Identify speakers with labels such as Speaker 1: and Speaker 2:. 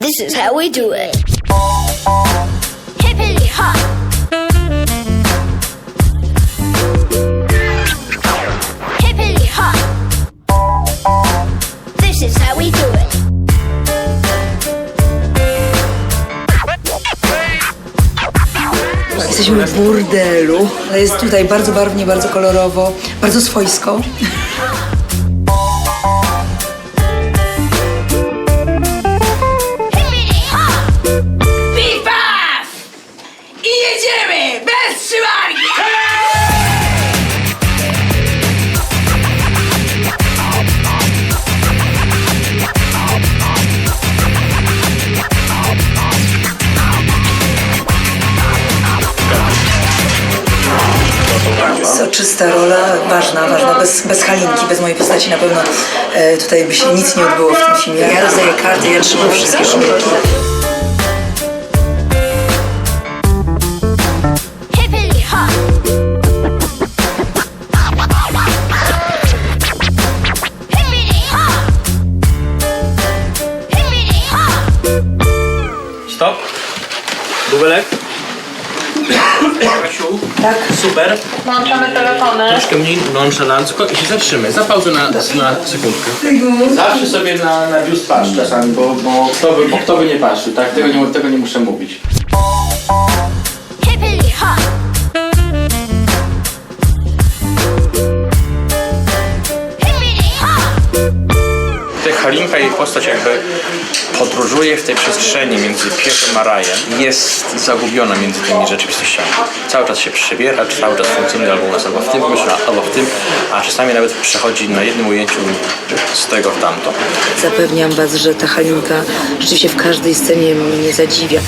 Speaker 1: This, this is how we do it. Hippity hop.
Speaker 2: Jesteśmy w burdelu. Jest tutaj bardzo barwnie, bardzo kolorowo, bardzo swojsko. Soczysta rola, ważna, ważna, bez, bez Halinki, bez mojej postaci na pewno e, tutaj by się nic nie odbyło w tym filmie. Ja rozdaję karty, ja trzymam wszystkie.
Speaker 1: Hippity hop. Hippity hop. Hippity hop.
Speaker 3: Stop. Bubelek. Kasiu.
Speaker 2: Tak?
Speaker 3: Super.
Speaker 4: Włączamy telefony.
Speaker 3: Troszkę mniej nonszalancko i się zatrzymy. Za pauzę na, na sekundkę. Zawsze sobie na, na biust patrz czasami, bo, bo, kto by, bo kto by nie patrzył, tak? Tego nie, tego nie muszę mówić.
Speaker 5: Tutaj Halinka, jej postać jakby podróżuje w tej przestrzeni między Pietrem a Rajem. Jest zagubiona między tymi rzeczywistościami. Cały czas się przebiera, cały czas funkcjonuje albo nas albo w tym albo w tym, a czasami nawet przechodzi na jednym ujęciu z tego w tamto.
Speaker 2: Zapewniam was, że ta Halinka rzeczywiście w każdej scenie mnie zadziwia.